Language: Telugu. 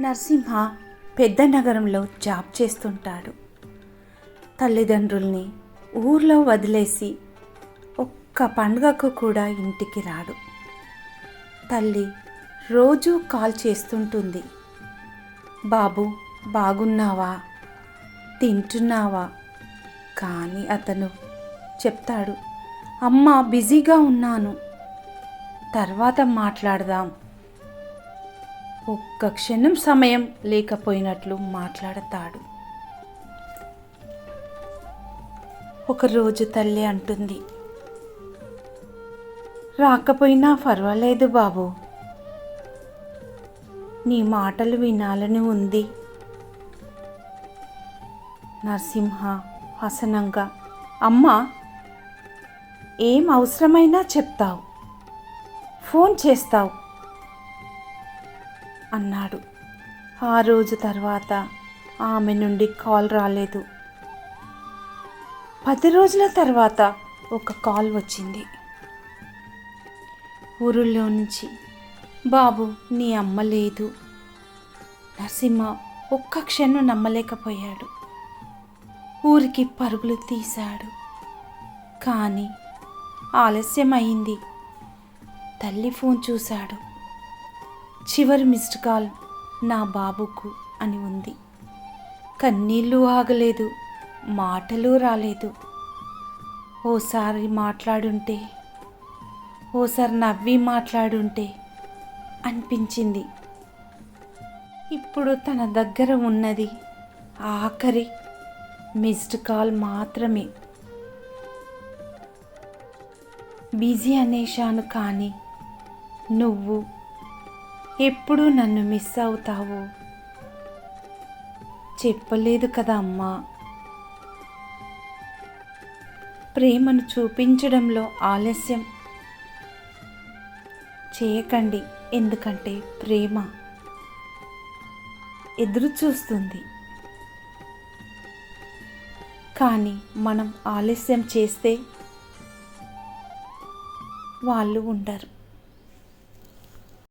నరసింహ పెద్ద నగరంలో జాబ్ చేస్తుంటాడు. తల్లిదండ్రుల్ని ఊర్లో వదిలేసి ఒక్క పండుగకు కూడా ఇంటికి రాడు. తల్లి రోజూ కాల్ చేస్తుంటుంది. బాబు బాగున్నావా? తింటున్నావా? కానీ అతను చెప్తాడు అమ్మ బిజీగా ఉన్నాను. తర్వాత మాట్లాడదాం. ఒక్క క్షణం సమయం లేకపోయినట్లు మాట్లాడతాడు. ఒకరోజు తల్లి అంటుంది రాకపోయినా పర్వాలేదు బాబు. నీ మాటలు వినాలని ఉంది. నరసింహ హసనంగా అమ్మ ఏం అవసరమైనా చెప్తావు. ఫోన్ చేస్తావు. అన్నాడు. ఆ రోజు తర్వాత ఆమె నుండి కాల్ రాలేదు. పది రోజుల తర్వాత ఒక కాల్ వచ్చింది. ఊరిలో నుంచి బాబు నీ అమ్మ లేదు. నరసింహ ఒక్క క్షణం నమ్మలేకపోయాడు. ఊరికి పరుగులు తీశాడు. కానీ ఆలస్యం అయింది తల్లి ఫోన్ చూశాడు. చివరి మిస్డ్ కాల్ నా బాబుకు అని ఉంది. కన్నీళ్ళు ఆగలేదు మాటలు రాలేదు. ఓసారి మాట్లాడుంటే ఓసారి నవ్వి మాట్లాడుంటే అనిపించింది. ఇప్పుడు తన దగ్గర ఉన్నది ఆఖరి మిస్డ్ కాల్ మాత్రమే. బిజీ అనేశాను కానీ నువ్వు ఎప్పుడు నన్ను మిస్ అవుతావు. చెప్పలేదు కదా అమ్మా. ప్రేమను చూపించడంలో ఆలస్యం. చేయకండి ఎందుకంటే ప్రేమ ఎదురు చూస్తుంది. కానీ మనం ఆలస్యం చేస్తే వాళ్ళు ఉండరు.